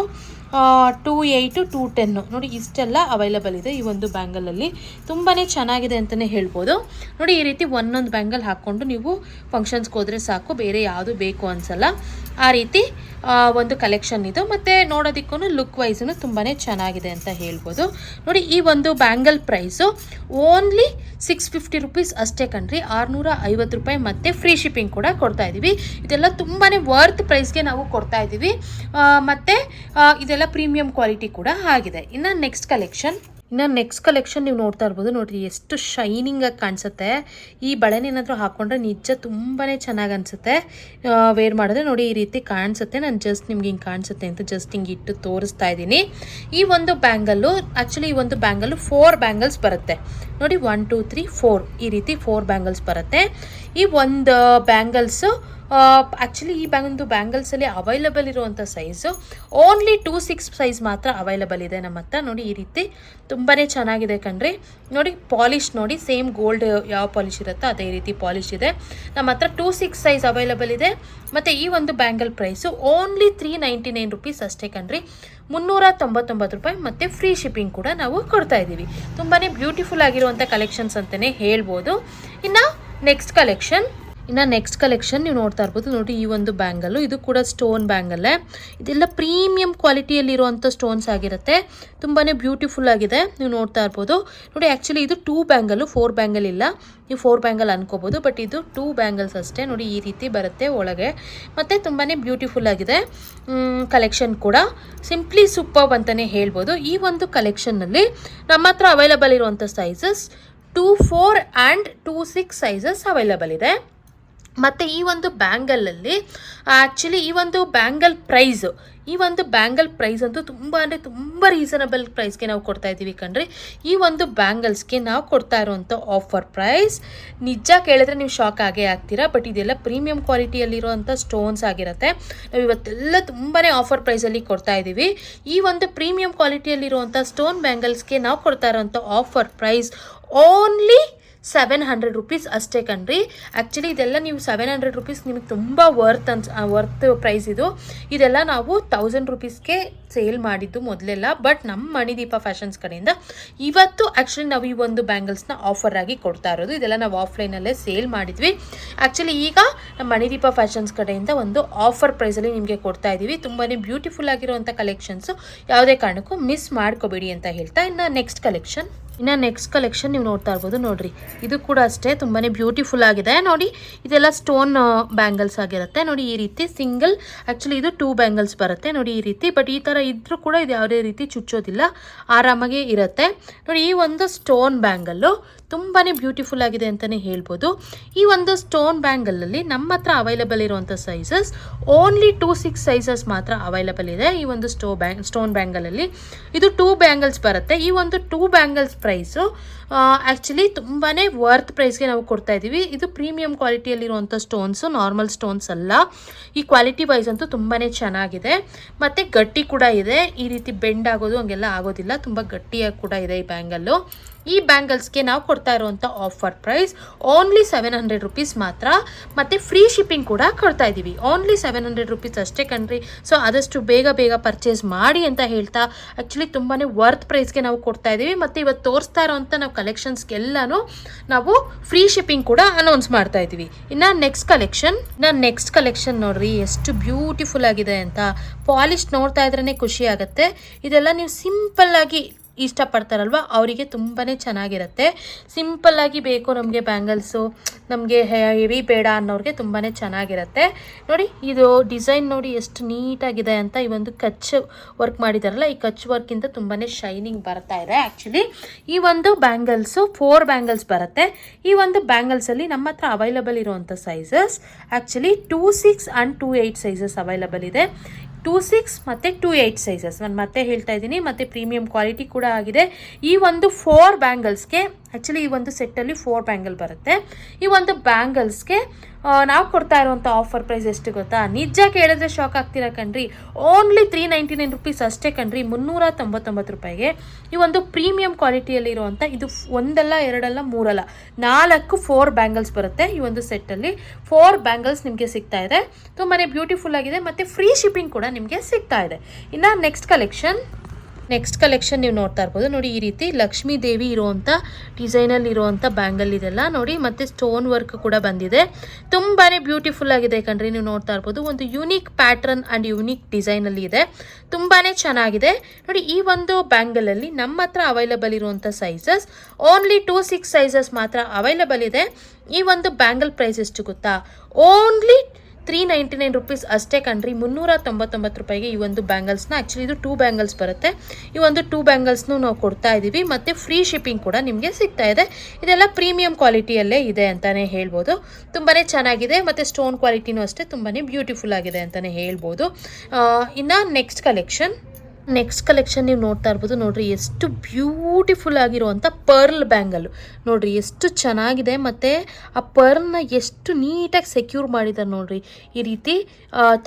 S1: two eight two ten ನೋಡಿ, ಇಷ್ಟೆಲ್ಲ ಅವೈಲಬಲ್ ಇದೆ ಈ ಒಂದು ಬ್ಯಾಂಗಲಲ್ಲಿ ತುಂಬಾ ಚೆನ್ನಾಗಿದೆ ಅಂತಲೇ ಹೇಳ್ಬೋದು. ನೋಡಿ, ಈ ರೀತಿ ಒಂದೊಂದು ಬ್ಯಾಂಗಲ್ ಹಾಕ್ಕೊಂಡು ನೀವು ಫಂಕ್ಷನ್ಸ್ಗೆ ಹೋದರೆ ಸಾಕು. ಬೇರೆ ಯಾವುದು ಬೇಕು ಅನಿಸಲ್ಲ. ಆ ರೀತಿ ಒಂದು ಕಲೆಕ್ಷನ್ ಇದು. ಮತ್ತು ನೋಡೋದಕ್ಕೂ ಲುಕ್ ವೈಸೂ ತುಂಬಾ ಚೆನ್ನಾಗಿದೆ ಅಂತ ಹೇಳ್ಬೋದು. ನೋಡಿ, ಈ ಒಂದು bangle price only six fifty rupees ಅಷ್ಟೇ ಕಣ್ರಿ. ಆರುನೂರ ಐವತ್ತು ರೂಪಾಯಿ ಮತ್ತು ಫ್ರೀ ಶಿಪ್ಪಿಂಗ್ ಕೂಡ ಕೊಡ್ತಾ ಇದ್ದೀವಿ ಇದೆಲ್ಲ ತುಂಬಾ ವರ್ತ್ ಪ್ರೈಸ್ಗೆ ನಾವು ಕೊಡ್ತಾ ಇದ್ದೀವಿ ಮತ್ತು ಇದೆಲ್ಲ ಪ್ರೀಮಿಯಂ ಕ್ವಾಲಿಟಿ ಕೂಡ ಆಗಿದೆ. ಇನ್ನು ನೆಕ್ಸ್ಟ್ ಕಲೆಕ್ಷನ್ ಇನ್ನು ನೆಕ್ಸ್ಟ್ ಕಲೆಕ್ಷನ್ ನೀವು ನೋಡ್ತಾ ಇರ್ಬೋದು. ನೋಡಿರಿ, ಎಷ್ಟು ಶೈನಿಂಗ್ ಆಗಿ ಕಾಣಿಸುತ್ತೆ. ಈ ಬಳೆನೇನಾದರೂ ಹಾಕ್ಕೊಂಡ್ರೆ ನಿಜ ತುಂಬಾ ಚೆನ್ನಾಗಿ ಅನಿಸುತ್ತೆ. ವೇರ್ ಮಾಡಿದ್ರೆ ನೋಡಿ ಈ ರೀತಿ ಕಾಣಿಸುತ್ತೆ. ನಾನು ಜಸ್ಟ್ ನಿಮ್ಗೆ ಹಿಂಗೆ ಕಾಣಿಸುತ್ತೆ ಅಂತ ಜಸ್ಟ್ ಹಿಂಗೆ ಇಟ್ಟು ತೋರಿಸ್ತಾ ಇದ್ದೀನಿ. ಈ ಒಂದು ಬ್ಯಾಂಗಲ್ಲು ಆ್ಯಕ್ಚುಲಿ ಈ ಒಂದು ಬ್ಯಾಂಗಲ್ಲು ಫೋರ್ ಬ್ಯಾಂಗಲ್ಸ್ ಬರುತ್ತೆ. ನೋಡಿ ಒನ್ ಟೂ ತ್ರೀ ಫೋರ್ ಈ ರೀತಿ ಫೋರ್ ಬ್ಯಾಂಗಲ್ಸ್ ಬರುತ್ತೆ. ಈ ಒಂದು ಬ್ಯಾಂಗಲ್ಸು ಆ್ಯಕ್ಚುಲಿ ಈ ಬ್ಯಾಂಗ್ದು ಬ್ಯಾಂಗಲ್ಸಲ್ಲಿ ಅವೈಲಬಲ್ ಇರುವಂಥ size only two six size ಮಾತ್ರ ಅವೈಲಬಲ್ ಇದೆ ನಮ್ಮ ಹತ್ರ. ನೋಡಿ ಈ ರೀತಿ ತುಂಬಾ ಚೆನ್ನಾಗಿದೆ ಕಣ್ರಿ. ನೋಡಿ ಪಾಲಿಶ್ ನೋಡಿ ಸೇಮ್ ಗೋಲ್ಡ್ ಯಾವ ಪಾಲಿಶ್ ಇರುತ್ತೋ ಅದೇ ರೀತಿ ಪಾಲಿಶ್ ಇದೆ. ನಮ್ಮ ಹತ್ರ ಟೂ ಸಿಕ್ಸ್ ಸೈಜ್ ಅವೈಲಬಲ್ ಇದೆ. ಮತ್ತು ಈ ಒಂದು bangle price only three ninety nine rupees ಅಷ್ಟೇ ಕಣ್ರಿ. ಮುನ್ನೂರ ತೊಂಬತ್ತೊಂಬತ್ತು ರೂಪಾಯಿ ಮತ್ತು ಫ್ರೀ ಶಿಪ್ಪಿಂಗ್ ಕೂಡ ನಾವು ಕೊಡ್ತಾ ಇದ್ದೀವಿ. ತುಂಬಾ ಬ್ಯೂಟಿಫುಲ್ ಆಗಿರುವಂಥ ಕಲೆಕ್ಷನ್ಸ್ ಅಂತಲೇ ಹೇಳ್ಬೋದು. ಇನ್ನು ನೆಕ್ಸ್ಟ್ ಕಲೆಕ್ಷನ್ ಇನ್ನು ನೆಕ್ಸ್ಟ್ ಕಲೆಕ್ಷನ್ ನೀವು ನೋಡ್ತಾ ಇರ್ಬೋದು. ನೋಡಿ ಈ ಒಂದು ಬ್ಯಾಂಗಲ್ಲು ಇದು ಕೂಡ ಸ್ಟೋನ್ ಬ್ಯಾಂಗಲ್ಲೇ ಇದೆಲ್ಲ ಪ್ರೀಮಿಯಂ ಕ್ವಾಲಿಟಿಯಲ್ಲಿರುವಂಥ ಸ್ಟೋನ್ಸ್ ಆಗಿರುತ್ತೆ. ತುಂಬಾ ಬ್ಯೂಟಿಫುಲ್ ಆಗಿದೆ. ನೀವು ನೋಡ್ತಾ ಇರ್ಬೋದು. ನೋಡಿ ಆ್ಯಕ್ಚುಲಿ ಇದು ಟೂ ಬ್ಯಾಂಗಲ್ಲು ಫೋರ್ ಬ್ಯಾಂಗಲ್ ಇಲ್ಲ. ನೀವು ಫೋರ್ ಬ್ಯಾಂಗಲ್ ಅನ್ಕೋಬೋದು ಬಟ್ ಇದು ಟೂ ಬ್ಯಾಂಗಲ್ಸ್ ಅಷ್ಟೇ. ನೋಡಿ, ಈ ರೀತಿ ಬರುತ್ತೆ ಒಳಗೆ. ಮತ್ತು ತುಂಬಾ ಬ್ಯೂಟಿಫುಲ್ ಆಗಿದೆ ಕಲೆಕ್ಷನ್ ಕೂಡ. ಸಿಂಪ್ಲಿ ಸೂಪರ್ ಅಂತಲೇ ಹೇಳ್ಬೋದು. ಈ ಒಂದು ಕಲೆಕ್ಷನ್ನಲ್ಲಿ ನಮ್ಮ ಹತ್ರ ಅವೈಲಬಲ್ ಇರುವಂಥ sizes two four and two six sizes available ಇದೆ. ಮತ್ತು ಈ ಒಂದು ಬ್ಯಾಂಗಲಲ್ಲಿ ಆ್ಯಕ್ಚುಲಿ ಈ ಒಂದು ಬ್ಯಾಂಗಲ್ ಪ್ರೈಸು ಈ ಒಂದು ಬ್ಯಾಂಗಲ್ ಪ್ರೈಸ್ ಅಂತೂ ತುಂಬ ಅಂದರೆ ತುಂಬ ರೀಸನಬಲ್ ಪ್ರೈಸ್ಗೆ ನಾವು ಕೊಡ್ತಾ ಇದ್ದೀವಿ ಕಣ್ರಿ. ಈ ಒಂದು ಬ್ಯಾಂಗಲ್ಸ್ಗೆ ನಾವು ಕೊಡ್ತಾ ಇರುವಂಥ ಆಫರ್ ಪ್ರೈಸ್ ನಿಜ ಕೇಳಿದ್ರೆ ನೀವು ಶಾಕ್ ಆಗೇ ಆಗ್ತೀರಾ ಬಟ್ ಇದೆಲ್ಲ ಪ್ರೀಮಿಯಂ ಕ್ವಾಲಿಟಿಯಲ್ಲಿರುವಂಥ ಸ್ಟೋನ್ಸ್ ಆಗಿರುತ್ತೆ. ನಾವು ಇವತ್ತೆಲ್ಲ ತುಂಬಾ ಆಫರ್ ಪ್ರೈಸಲ್ಲಿ ಕೊಡ್ತಾ ಇದ್ದೀವಿ. ಈ ಒಂದು ಪ್ರೀಮಿಯಂ ಕ್ವಾಲಿಟಿಯಲ್ಲಿರುವಂಥ ಸ್ಟೋನ್ ಬ್ಯಾಂಗಲ್ಸ್ಗೆ ನಾವು ಕೊಡ್ತಾ ಇರುವಂಥ offer price only seven hundred rupees ಅಷ್ಟೇ ಕಣ್ರಿ. ಆ್ಯಕ್ಚುಲಿ ಇದೆಲ್ಲ ನೀವು ಸೆವೆನ್ ಹಂಡ್ರೆಡ್ ರುಪೀಸ್ ನಿಮಗೆ ತುಂಬ ವರ್ತ್ ಅನ್ಸ್ ವರ್ತ್ ಪ್ರೈಸ್ ಇದು. ಇದೆಲ್ಲ ನಾವು ತೌಸಂಡ್ ರುಪೀಸ್ಗೆ ಸೇಲ್ ಮಾಡಿದ್ದು ಮೊದಲೆಲ್ಲ. ಬಟ್ ನಮ್ಮ ಮಣಿದೀಪ ಫ್ಯಾಷನ್ಸ್ ಕಡೆಯಿಂದ ಇವತ್ತು ಆ್ಯಕ್ಚುಲಿ ನಾವು ಈ ಒಂದು ಬ್ಯಾಂಗಲ್ಸ್ನ ಆಫರ್ ಆಗಿ ಕೊಡ್ತಾ ಇರೋದು. ಇದೆಲ್ಲ ನಾವು ಆಫ್ಲೈನಲ್ಲೇ ಸೇಲ್ ಮಾಡಿದ್ವಿ. ಆ್ಯಕ್ಚುಲಿ ಈಗ ನಮ್ಮ ಮಣಿದೀಪ ಫ್ಯಾಷನ್ಸ್ ಕಡೆಯಿಂದ ಒಂದು ಆಫರ್ ಪ್ರೈಸಲ್ಲಿ ನಿಮಗೆ ಕೊಡ್ತಾ ಇದ್ದೀವಿ ತುಂಬಾ ಬ್ಯೂಟಿಫುಲ್ ಆಗಿರುವಂಥ ಕಲೆಕ್ಷನ್ಸು ಯಾವುದೇ ಕಾರಣಕ್ಕೂ ಮಿಸ್ ಮಾಡ್ಕೋಬೇಡಿ ಅಂತ ಹೇಳ್ತಾ ಇನ್ನು ನೆಕ್ಸ್ಟ್ ಕಲೆಕ್ಷನ್ ಇನ್ನು ನೆಕ್ಸ್ಟ್ ಕಲೆಕ್ಷನ್ ನೀವು ನೋಡ್ತಾ ಇರ್ಬೋದು, ನೋಡಿರಿ. ಇದು ಕೂಡ ಅಷ್ಟೇ ತುಂಬಾ ಬ್ಯೂಟಿಫುಲ್ ಆಗಿದೆ. ನೋಡಿ, ಇದೆಲ್ಲ ಸ್ಟೋನ್ ಬ್ಯಾಂಗಲ್ಸ್ ಆಗಿರುತ್ತೆ. ನೋಡಿ, ಈ ರೀತಿ ಸಿಂಗಲ್ ಆ್ಯಕ್ಚುಲಿ ಇದು ಟೂ ಬ್ಯಾಂಗಲ್ಸ್ ಬರುತ್ತೆ. ನೋಡಿ, ಈ ರೀತಿ ಬಟ್ ಈ ಥರ ಇದ್ರೂ ಕೂಡ ಇದು ಯಾವುದೇ ರೀತಿ ಚುಚ್ಚೋದಿಲ್ಲ. ಆರಾಮಾಗಿ ಇರುತ್ತೆ. ನೋಡಿ, ಈ ಒಂದು ಸ್ಟೋನ್ ಬ್ಯಾಂಗಲ್ಲು ತುಂಬಾ ಬ್ಯೂಟಿಫುಲ್ ಆಗಿದೆ ಅಂತಲೇ ಹೇಳ್ಬೋದು. ಈ ಒಂದು ಸ್ಟೋನ್ ಬ್ಯಾಂಗಲಲ್ಲಿ ನಮ್ಮ ಹತ್ರ ಅವೈಲಬಲ್ ಇರುವಂಥ sizes only two six sizes ಮಾತ್ರ ಅವೈಲಬಲ್ ಇದೆ ಈ ಒಂದು ಸ್ಟೋ ಬ್ಯಾಂಗ್, ಸ್ಟೋನ್ ಬ್ಯಾಂಗಲಲ್ಲಿ. ಇದು ಟೂ ಬ್ಯಾಂಗಲ್ಸ್ ಬರುತ್ತೆ. ಈ ಒಂದು ಟೂ ಬ್ಯಾಂಗಲ್ಸ್ ಪ್ರೈಸು ಆ್ಯಕ್ಚುಲಿ ತುಂಬಾ ವರ್ತ್ ಪ್ರೈಸ್ಗೆ ನಾವು ಕೊಡ್ತಾ ಇದ್ದೀವಿ ಇದು ಪ್ರೀಮಿಯಂ ಕ್ವಾಲಿಟಿಯಲ್ಲಿರುವಂಥ ಸ್ಟೋನ್ಸು ನಾರ್ಮಲ್ ಸ್ಟೋನ್ಸ್ ಅಲ್ಲ. ಈ ಕ್ವಾಲಿಟಿ ವೈಸ್ ಅಂತೂ ತುಂಬಾ ಚೆನ್ನಾಗಿದೆ. ಮತ್ತು ಗಟ್ಟಿ ಕೂಡ ಇದೆ. ಈ ರೀತಿ ಬೆಂಡ್ ಆಗೋದು ಹಂಗೆಲ್ಲ ಆಗೋದಿಲ್ಲ. ತುಂಬ ಗಟ್ಟಿಯಾಗಿ ಕೂಡ ಇದೆ ಈ ಬ್ಯಾಂಗಲ್ಲು ಈ ಬ್ಯಾಂಗಲ್ಸ್ಗೆ ನಾವು ಕೊಡ್ತಾ ಇರುವಂಥ offer price only seven hundred rupees ಮಾತ್ರ. ಮತ್ತು ಫ್ರೀ ಶಿಪ್ಪಿಂಗ್ ಕೂಡ ಕೊಡ್ತಾ ಇದ್ದೀವಿ ಓನ್ಲಿ ಸೆವೆನ್ ಹಂಡ್ರೆಡ್ ರುಪೀಸ್ ಅಷ್ಟೇ ಕಣ್ರಿ. ಸೊ ಆದಷ್ಟು ಬೇಗ ಬೇಗ ಪರ್ಚೇಸ್ ಮಾಡಿ ಅಂತ ಹೇಳ್ತಾ ಆ್ಯಕ್ಚುಲಿ ತುಂಬಾ ವರ್ತ್ ಪ್ರೈಸ್ಗೆ ನಾವು ಕೊಡ್ತಾ ಇದ್ದೀವಿ ಮತ್ತು ಇವತ್ತು ತೋರಿಸ್ತಾ ಇರೋವಂಥ ನಾವು ಕಲೆಕ್ಷನ್ಸ್ಗೆಲ್ಲನೂ ನಾವು ಫ್ರೀ ಶಿಪ್ಪಿಂಗ್ ಕೂಡ ಅನೌನ್ಸ್ ಮಾಡ್ತಾ ಇದ್ದೀವಿ. ಇನ್ನು ನೆಕ್ಸ್ಟ್ ಕಲೆಕ್ಷನ್ ನಾನು ನೆಕ್ಸ್ಟ್ ಕಲೆಕ್ಷನ್ ನೋಡ್ರಿ, ಎಷ್ಟು ಬ್ಯೂಟಿಫುಲ್ ಆಗಿದೆ ಅಂತ. ಪಾಲಿಶ್ ನೋಡ್ತಾ ಇದ್ರೇ ಖುಷಿ ಆಗುತ್ತೆ. ಇದೆಲ್ಲ ನೀವು ಸಿಂಪಲ್ ಆಗಿ ಇಷ್ಟಪಡ್ತಾರಲ್ವ? ಅವರಿಗೆ ತುಂಬಾ ಚೆನ್ನಾಗಿರುತ್ತೆ. ಸಿಂಪಲ್ಲಾಗಿ ಬೇಕು ನಮಗೆ ಬ್ಯಾಂಗಲ್ಸು ನಮಗೆ ಹೆವಿ ಬೇಡ ಅನ್ನೋರಿಗೆ ತುಂಬಾ ಚೆನ್ನಾಗಿರುತ್ತೆ. ನೋಡಿ, ಇದು ಡಿಸೈನ್ ನೋಡಿ ಎಷ್ಟು ನೀಟಾಗಿದೆ ಅಂತ ಈ ಒಂದು ಕಚ್ ವರ್ಕ್ ಮಾಡಿದಾರಲ್ಲ, ಈ ಕಚ್ ವರ್ಕಿಂದ ತುಂಬಾ ಶೈನಿಂಗ್ ಬರ್ತಾ ಇದೆ ಆ್ಯಕ್ಚುಲಿ ಈ ಒಂದು ಬ್ಯಾಂಗಲ್ಸು ಫೋರ್ ಬ್ಯಾಂಗಲ್ಸ್ ಬರುತ್ತೆ. ಈ ಒಂದು ಬ್ಯಾಂಗಲ್ಸಲ್ಲಿ ನಮ್ಮ ಹತ್ರ ಅವೈಲಬಲ್ ಇರುವಂಥ sizes actually two six and two eight sizes available ಇದೆ. ಟೂ ಸಿಕ್ಸ್ ಮತ್ತು ಟೂ ಏಯ್ಟ್ ಸೈಜಸ್ ನಾನು ಮತ್ತೆ ಹೇಳ್ತಾ ಇದ್ದೀನಿ, ಮತ್ತು ಪ್ರೀಮಿಯಂ ಕ್ವಾಲಿಟಿ ಕೂಡ ಆಗಿದೆ. ಈ ಒಂದು ಫೋರ್ ಬ್ಯಾಂಗಲ್ಸ್ಗೆ ಆ್ಯಕ್ಚುಲಿ ಈ ಒಂದು ಸೆಟ್ಟಲ್ಲಿ ಫೋರ್ ಬ್ಯಾಂಗಲ್ ಬರುತ್ತೆ. ಈ ಒಂದು ಬ್ಯಾಂಗಲ್ಸ್ಗೆ ನಾವು ಕೊಡ್ತಾ ಇರುವಂಥ ಆಫರ್ ಪ್ರೈಸ್ ಎಷ್ಟು ಗೊತ್ತಾ? ನಿಜ ಕೇಳಿದ್ರೆ ಶಾಕ್ ಆಗ್ತೀರಾ ಕಣ್ರಿ? Only three ninety nine rupees ಅಷ್ಟೇ ಕಣ್ರಿ, ಮುನ್ನೂರ ತೊಂಬತ್ತೊಂಬತ್ತು ರೂಪಾಯಿಗೆ. ಈ ಒಂದು ಪ್ರೀಮಿಯಂ ಕ್ವಾಲಿಟಿಯಲ್ಲಿ ಇರುವಂಥ ಇದು ಒಂದಲ್ಲ, ಎರಡಲ್ಲ, ಮೂರಲ್ಲ, ನಾಲ್ಕು ಫೋರ್ ಬ್ಯಾಂಗಲ್ಸ್ ಬರುತ್ತೆ ಈ ಒಂದು ಸೆಟ್ಟಲ್ಲಿ ಫೋರ್ ಬ್ಯಾಂಗಲ್ಸ್ ನಿಮಗೆ ಸಿಗ್ತಾ ಇದೆ. ತುಂಬಾ ಬ್ಯೂಟಿಫುಲ್ ಆಗಿದೆ. ಮತ್ತು ಫ್ರೀ ಶಿಪ್ಪಿಂಗ್ ಕೂಡ ನಿಮಗೆ ಸಿಗ್ತಾ ಇದೆ. ಇನ್ನು ನೆಕ್ಸ್ಟ್ ಕಲೆಕ್ಷನ್ ನೆಕ್ಸ್ಟ್ ಕಲೆಕ್ಷನ್ ನೀವು ನೋಡ್ತಾ ಇರ್ಬೋದು. ನೋಡಿ ಈ ರೀತಿ ಲಕ್ಷ್ಮೀ ದೇವಿ ಇರುವಂಥ ಡಿಸೈನಲ್ಲಿ ಇರುವಂಥ ಬ್ಯಾಂಗಲ್ ಇದೆಲ್ಲ. ನೋಡಿ ಮತ್ತು ಸ್ಟೋನ್ ವರ್ಕ್ ಕೂಡ ಬಂದಿದೆ. ತುಂಬಾ ಬ್ಯೂಟಿಫುಲ್ ಆಗಿದೆ ಕಣ್ರಿ ನೀವು ನೋಡ್ತಾ ಇರ್ಬೋದು. ಒಂದು ಯುನೀಕ್ ಪ್ಯಾಟ್ರನ್ ಆ್ಯಂಡ್ ಯುನೀಕ್ ಡಿಸೈನಲ್ಲಿ ಇದೆ. ತುಂಬಾ ಚೆನ್ನಾಗಿದೆ. ನೋಡಿ ಈ ಒಂದು ಬ್ಯಾಂಗಲಲ್ಲಿ ನಮ್ಮ ಹತ್ರ ಅವೈಲಬಲ್ ಇರುವಂಥ sizes only two six sizes ಮಾತ್ರ ಅವೈಲಬಲ್ ಇದೆ. ಈ ಒಂದು ಬ್ಯಾಂಗಲ್ ಪ್ರೈಸ್ ಎಷ್ಟು ಗೊತ್ತಾ? Only three ninety nine rupees ಅಷ್ಟೇ ಕಣ್ರಿ. ಮುನ್ನೂರ ತೊಂಬತ್ತೊಂಬತ್ತು ರೂಪಾಯಿಗೆ ಈ ಒಂದು ಬ್ಯಾಂಗಲ್ಸ್ನ. ಆ್ಯಕ್ಚುಲಿ ಇದು ಟೂ ಬ್ಯಾಂಗಲ್ಸ್ ಬರುತ್ತೆ. ಈ ಒಂದು ಟೂ ಬ್ಯಾಂಗಲ್ಸ್ನು ನಾವು ಕೊಡ್ತಾ ಇದ್ದೀವಿ ಮತ್ತು ಫ್ರೀ ಶಿಪ್ಪಿಂಗ್ ಕೂಡ ನಿಮಗೆ ಸಿಗ್ತಾ ಇದೆ. ಇದೆಲ್ಲ ಪ್ರೀಮಿಯಂ ಕ್ವಾಲಿಟಿಯಲ್ಲೇ ಇದೆ ಅಂತಲೇ ಹೇಳ್ಬೋದು. ತುಂಬಾ ಚೆನ್ನಾಗಿದೆ. ಮತ್ತು ಸ್ಟೋನ್ ಕ್ವಾಲಿಟಿನೂ ಅಷ್ಟೇ ತುಂಬಾ ಬ್ಯೂಟಿಫುಲ್ ಆಗಿದೆ ಅಂತಲೇ ಹೇಳ್ಬೋದು. ಇನ್ನು ನೆಕ್ಸ್ಟ್ ಕಲೆಕ್ಷನ್ ನೆಕ್ಸ್ಟ್ ಕಲೆಕ್ಷನ್ ನೀವು ನೋಡ್ತಾ ಇರ್ಬೋದು. ನೋಡ್ರಿ, ಎಷ್ಟು ಬ್ಯೂಟಿಫುಲ್ ಆಗಿರುವಂಥ ಪರ್ಲ್ ಬ್ಯಾಂಗಲ್ ನೋಡ್ರಿ, ಎಷ್ಟು ಚೆನ್ನಾಗಿದೆ. ಮತ್ತು ಆ ಪರ್ಲ್ನ ಎಷ್ಟು ನೀಟಾಗಿ ಸೆಕ್ಯೂರ್ ಮಾಡಿದ್ದಾರೆ ನೋಡ್ರಿ. ಈ ರೀತಿ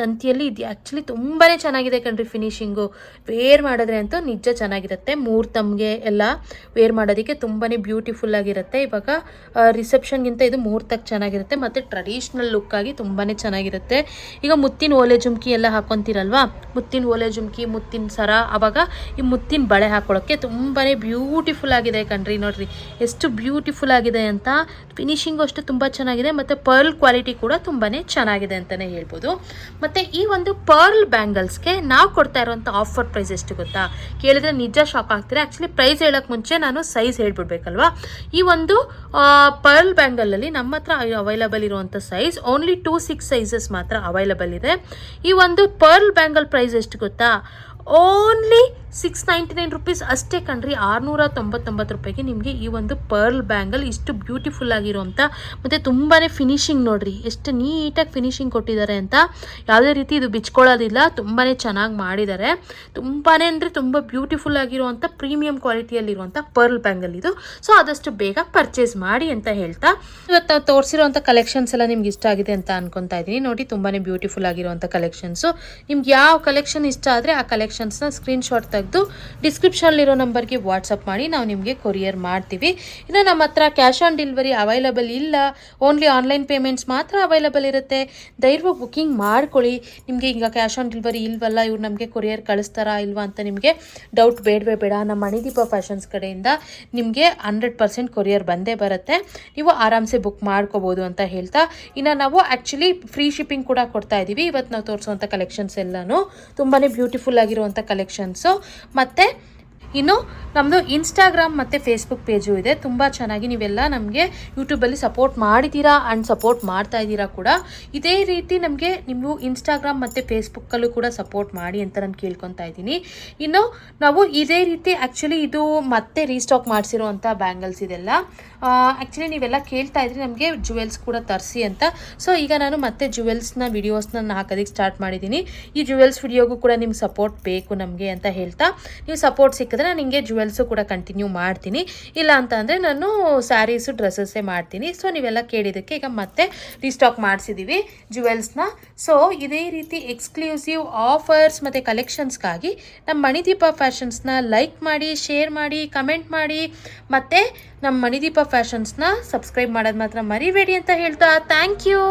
S1: ತಂತಿಯಲ್ಲಿ ಇದು ಆ್ಯಕ್ಚುಲಿ ತುಂಬಾ ಚೆನ್ನಾಗಿದೆ ಕಣ್ರಿ ಫಿನಿಶಿಂಗು ವೇರ್ ಮಾಡಿದ್ರೆ ಅಂತೂ ನಿಜ ಚೆನ್ನಾಗಿರುತ್ತೆ. ಮುಹೂರ್ತಮ್ಗೆ ಎಲ್ಲ ವೇರ್ ಮಾಡೋದಕ್ಕೆ ತುಂಬಾ ಬ್ಯೂಟಿಫುಲ್ ಆಗಿರುತ್ತೆ. ಇವಾಗ ರಿಸೆಪ್ಷನ್ಗಿಂತ ಇದು ಮುಹೂರ್ತಕ್ಕೆ ಚೆನ್ನಾಗಿರುತ್ತೆ. ಮತ್ತು ಟ್ರೆಡಿಷ್ನಲ್ ಲುಕ್ಕಾಗಿ ತುಂಬಾ ಚೆನ್ನಾಗಿರುತ್ತೆ. ಈಗ ಮುತ್ತಿನ ಓಲೆ ಜುಮ್ಕಿ ಎಲ್ಲ ಹಾಕೊತೀರಲ್ವಾ? ಮುತ್ತಿನ ಓಲೆ ಜುಮ್ಕಿ, ಮುತ್ತಿನ ಸರ ಅವಾಗ ಈ ಮುತ್ತಿನ ಬಳೆ ಹಾಕೊಳ್ಳೋಕ್ಕೆ ತುಂಬಾ ಬ್ಯೂಟಿಫುಲ್ ಆಗಿದೆ ಕಣ್ರಿ, ನೋಡ್ರಿ. ಎಷ್ಟು ಬ್ಯೂಟಿಫುಲ್ ಆಗಿದೆ ಅಂತ ಫಿನಿಶಿಂಗು ಅಷ್ಟು ತುಂಬ ಚೆನ್ನಾಗಿದೆ, ಮತ್ತು ಪರ್ಲ್ ಕ್ವಾಲಿಟಿ ಕೂಡ ತುಂಬಾ ಚೆನ್ನಾಗಿದೆ ಅಂತಲೇ ಹೇಳ್ಬೋದು. ಮತ್ತು ಈ ಒಂದು ಪರ್ಲ್ ಬ್ಯಾಂಗಲ್ಸ್ಗೆ ನಾವು ಕೊಡ್ತಾ ಇರೋವಂಥ ಆಫರ್ ಪ್ರೈಸ್ ಎಷ್ಟು ಗೊತ್ತಾ? ಕೇಳಿದ್ರೆ ನಿಜ ಶಾಕ್ ಆಗ್ತೀರಾ? ಆ್ಯಕ್ಚುಲಿ ಪ್ರೈಸ್ ಹೇಳೋಕ್ಕೆ ಮುಂಚೆ ನಾನು ಸೈಜ್ ಹೇಳ್ಬಿಡ್ಬೇಕಲ್ವಾ? ಈ ಒಂದು ಪರ್ಲ್ ಬ್ಯಾಂಗಲಲ್ಲಿ ನಮ್ಮ ಹತ್ರ ಅವೈಲಬಲ್ ಇರುವಂಥ size only two six sizes ಮಾತ್ರ ಅವೈಲಬಲ್ ಇದೆ. ಈ ಒಂದು ಪರ್ಲ್ ಬ್ಯಾಂಗಲ್ ಪ್ರೈಸ್ ಎಷ್ಟು ಗೊತ್ತಾ? Only six ninety nine rupees ಅಷ್ಟೇ ಕಣ್ರಿ, ಆರುನೂರ ತೊಂಬತ್ತೊಂಬತ್ತು ರೂಪಾಯಿಗೆ ನಿಮಗೆ ಈ ಒಂದು ಪರ್ಲ್ ಬ್ಯಾಂಗಲ್ ಇಷ್ಟು ಬ್ಯೂಟಿಫುಲ್ ಆಗಿರುವಂಥ ಮತ್ತು ತುಂಬಾ ಫಿನಿಶಿಂಗ್ ನೋಡಿರಿ, ಎಷ್ಟು ನೀಟಾಗಿ ಫಿನಿಶಿಂಗ್ ಕೊಟ್ಟಿದ್ದಾರೆ ಅಂತ. ಯಾವುದೇ ರೀತಿ ಇದು ಬಿಚ್ಕೊಳ್ಳೋದಿಲ್ಲ ತುಂಬಾ ಚೆನ್ನಾಗಿ ಮಾಡಿದ್ದಾರೆ. ತುಂಬಾ ಅಂದರೆ ತುಂಬ ಬ್ಯೂಟಿಫುಲ್ ಆಗಿರುವಂಥ ಪ್ರೀಮಿಯಂ ಕ್ವಾಲಿಟಿಯಲ್ಲಿರುವಂಥ ಪರ್ಲ್ ಬ್ಯಾಂಗಲ್ ಇದು. ಸೊ ಆದಷ್ಟು ಬೇಗ ಪರ್ಚೇಸ್ ಮಾಡಿ ಅಂತ ಹೇಳ್ತಾ. ಇವತ್ತು ತೋರಿಸಿರೋಂಥ ಕಲೆಕ್ಷನ್ಸ್ ಎಲ್ಲ ನಿಮ್ಗೆ ಇಷ್ಟ ಆಗಿದೆ ಅಂತ ಅನ್ಕೊತಾ ಇದ್ದೀನಿ. ನೋಡಿ ತುಂಬಾ ಬ್ಯೂಟಿಫುಲ್ ಆಗಿರುವಂಥ ಕಲೆಕ್ಷನ್ಸು ನಿಮ್ಗೆ ಯಾವ ಕಲೆಕ್ಷನ್ ಇಷ್ಟ ಆದರೆ ಆ ಕಲೆಕ್ಷನ್ಸ್ನ ಸ್ಕ್ರೀನ್ಶಾಟ್ ತೆಗೆದು ಡಿಸ್ಕ್ರಿಪ್ಷನ್ಲಿರೋ ನಂಬರ್ಗೆ ವಾಟ್ಸಪ್ ಮಾಡಿ ನಾವು ನಿಮಗೆ ಕೊರಿಯರ್ ಮಾಡ್ತೀವಿ. ಇನ್ನು ನಮ್ಮ ಹತ್ರ ಕ್ಯಾಶ್ ಆನ್ ಡೆಲಿವರಿ ಅವೈಲಬಲ್ ಇಲ್ಲ. ಓನ್ಲಿ ಆನ್ಲೈನ್ ಪೇಮೆಂಟ್ಸ್ ಮಾತ್ರ ಅವೈಲಬಲ್ ಇರುತ್ತೆ. ಧೈರ್ಯವಾಗಿ ಬುಕ್ಕಿಂಗ್ ಮಾಡ್ಕೊಳ್ಳಿ. ನಿಮಗೆ ಈಗ ಕ್ಯಾಶ್ ಆನ್ ಡೆಲಿವರಿ ಇಲ್ವಲ್ಲ, ಇವ್ರು ನಮಗೆ ಕೊರಿಯರ್ ಕಳಿಸ್ತಾರಾ ಇಲ್ವಾ ಅಂತ ನಿಮಗೆ ಡೌಟ್ ಬೇಡವೇ ಬೇಡ. ನಮ್ಮ ಮಣಿದೀಪ ಫ್ಯಾಷನ್ಸ್ ಕಡೆಯಿಂದ ನಿಮಗೆ ಹಂಡ್ರೆಡ್ ಪರ್ಸೆಂಟ್ ಕೊರಿಯರ್ ಬಂದೇ ಬರುತ್ತೆ. ನೀವು ಆರಾಮ್ಸೆ ಬುಕ್ ಮಾಡ್ಕೋಬೋದು ಅಂತ ಹೇಳ್ತಾ. ಇನ್ನು ನಾವು ಆ್ಯಕ್ಚುಲಿ ಫ್ರೀ ಶಿಪ್ಪಿಂಗ್ ಕೂಡ ಕೊಡ್ತಾ ಇದ್ದೀವಿ ಇವತ್ತು ನಾವು ತೋರಿಸುವಂಥ ಕಲೆಕ್ಷನ್ಸ್ ಎಲ್ಲನೂ ತುಂಬಾ ಬ್ಯೂಟಿಫುಲ್ ಆಗಿರುವಂಥ ಕಲೆಕ್ಷನ್ಸು ಮತ್ತು ಇನ್ನು ನಮ್ಮದು ಇನ್ಸ್ಟಾಗ್ರಾಮ್ ಮತ್ತು ಫೇಸ್ಬುಕ್ ಪೇಜು ಇದೆ. ತುಂಬ ಚೆನ್ನಾಗಿ ನೀವೆಲ್ಲ ನಮಗೆ ಯೂಟ್ಯೂಬಲ್ಲಿ ಸಪೋರ್ಟ್ ಮಾಡಿದ್ದೀರಾ ಆ್ಯಂಡ್ ಸಪೋರ್ಟ್ ಮಾಡ್ತಾ ಇದ್ದೀರಾ ಕೂಡ. ಇದೇ ರೀತಿ ನಮಗೆ ನೀವು ಇನ್ಸ್ಟಾಗ್ರಾಮ್ ಮತ್ತು ಫೇಸ್ಬುಕ್ಕಲ್ಲೂ ಕೂಡ ಸಪೋರ್ಟ್ ಮಾಡಿ ಅಂತ ನಾನು ಕೇಳ್ಕೊತಾ ಇದ್ದೀನಿ. ಇನ್ನು ನಾವು ಇದೇ ರೀತಿ ಆ್ಯಕ್ಚುಲಿ ಇದು ಮತ್ತೆ ರೀಸ್ಟಾಕ್ ಮಾಡಿಸಿರುವಂಥ ಬ್ಯಾಂಗಲ್ಸ್ ಇದೆಲ್ಲ. ಆ್ಯಕ್ಚುಲಿ ನೀವೆಲ್ಲ ಕೇಳ್ತಾ ಇದ್ರಿ ನಮಗೆ ಜುವೆಲ್ಸ್ ಕೂಡ ತರಿಸಿ ಅಂತ. ಸೊ ಈಗ ನಾನು ಮತ್ತೆ ಜುವೆಲ್ಸ್ನ ವಿಡಿಯೋಸ್ನ ಹಾಕೋದಕ್ಕೆ ಸ್ಟಾರ್ಟ್ ಮಾಡಿದ್ದೀನಿ. ಈ ಜುವೆಲ್ಸ್ ವಿಡಿಯೋಗೂ ಕೂಡ ನಿಮ್ಗೆ ಸಪೋರ್ಟ್ ಬೇಕು ನಮಗೆ ಅಂತ ಹೇಳ್ತಾ. ನೀವು ಸಪೋರ್ಟ್ ಸಿಕ್ಕಿದ್ರೆ ನಾನು ನಿಮಗೆ ಜುವೆಲ್ಸು ಕೂಡ ಕಂಟಿನ್ಯೂ ಮಾಡ್ತೀನಿ. ಇಲ್ಲ ಅಂತ ಅಂದರೆ ನಾನು ಸ್ಯಾರೀಸು ಡ್ರೆಸ್ಸಸ್ಸೇ ಮಾಡ್ತೀನಿ. ಸೊ ನೀವೆಲ್ಲ ಕೇಳಿದ್ದಕ್ಕೆ ಈಗ ಮತ್ತೆ ರೀಸ್ಟಾಕ್ ಮಾಡಿಸಿದ್ದೀವಿ ಜುವೆಲ್ಸ್ನ ಸೊ ಇದೇ ರೀತಿ ಎಕ್ಸ್ಕ್ಲೂಸಿವ್ ಆಫರ್ಸ್ ಮತ್ತು ಕಲೆಕ್ಷನ್ಸ್ಗಾಗಿ ನಮ್ಮ ಮಣಿದೀಪ ಫ್ಯಾಷನ್ಸ್ನ ಲೈಕ್ ಮಾಡಿ ಶೇರ್ ಮಾಡಿ ಕಮೆಂಟ್ ಮಾಡಿ. ಮತ್ತು ನಮ್ಮ ಮಣಿದೀಪ ಫ್ಯಾಷನ್ಸ್ನ ಸಬ್ಸ್ಕ್ರೈಬ್ ಮಾಡೋದು ಮಾತ್ರ ಮರಿಬೇಡಿ ಅಂತ ಹೇಳ್ತಾ. Thank you